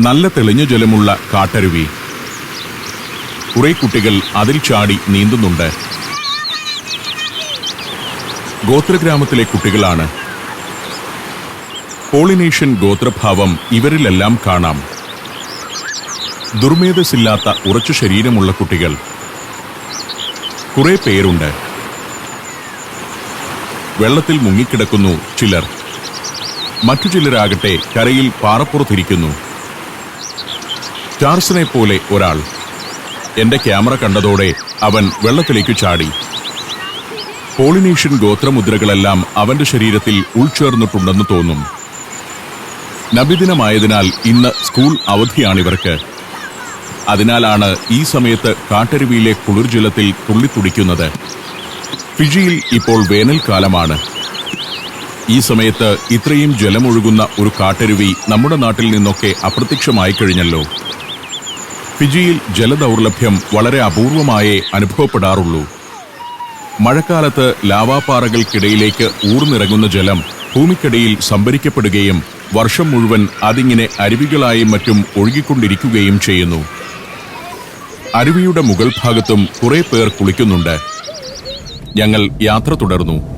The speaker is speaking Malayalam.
നല്ല തെളിഞ്ഞ ജലമുള്ള കാട്ടരുവി. കുറെ കുട്ടികൾ അതിൽ ചാടി നീന്തുന്നുണ്ട്. ഗോത്രഗ്രാമത്തിലെ കുട്ടികളാണ്. പോളിനേഷ്യൻ ഗോത്രഭാവം ഇവരിലെല്ലാം കാണാം. ദുർമേധസില്ലാത്ത ഉറച്ചു ശരീരമുള്ള കുട്ടികൾ. കുറെ പേരുണ്ട്. വെള്ളത്തിൽ മുങ്ങിക്കിടക്കുന്നു ചിലർ. മറ്റു ചിലരാകട്ടെ കരയിൽ പാറപ്പുറത്തിരിക്കുന്നു. ചാർസിനെ പോലെ ഒരാൾ. എന്റെ ക്യാമറ കണ്ടതോടെ അവൻ വെള്ളത്തിലേക്ക് ചാടി. പോളിനേഷ്യൻ ഗോത്രമുദ്രകളെല്ലാം അവന്റെ ശരീരത്തിൽ ഉൾച്ചേർന്നിട്ടുണ്ടെന്ന് തോന്നും. നബിദിനമായതിനാൽ ഇന്ന് സ്കൂൾ അവധിയാണിവർക്ക്. അതിനാലാണ് ഈ സമയത്ത് കാട്ടരുവിയിലെ കുളിർജലത്തിൽ തുള്ളിത്തുടിക്കുന്നത്. ഫിജിയിൽ ഇപ്പോൾ വേനൽക്കാലമാണ്. ഈ സമയത്ത് ഇത്രയും ജലമൊഴുകുന്ന ഒരു കാട്ടരുവി നമ്മുടെ നാട്ടിൽ നിന്നൊക്കെ അപ്രത്യക്ഷമായി കഴിഞ്ഞല്ലോ. ഫിജിയിൽ ജലദൗർലഭ്യം വളരെ അപൂർവമായേ അനുഭവപ്പെടാറുള്ളൂ. മഴക്കാലത്ത് ലാവാപ്പാറകൾക്കിടയിലേക്ക് ഊർന്നിറങ്ങുന്ന ജലം ഭൂമിക്കടിയിൽ സംഭരിക്കപ്പെടുകയും വർഷം മുഴുവൻ അതിങ്ങനെ അരുവികളായും മറ്റും ഒഴുകിക്കൊണ്ടിരിക്കുകയും ചെയ്യുന്നു. അരുവിയുടെ മുകൾ ഭാഗത്തും കുറെ പേർ കുളിക്കുന്നുണ്ട്. ഞങ്ങൾ യാത്ര തുടർന്നു.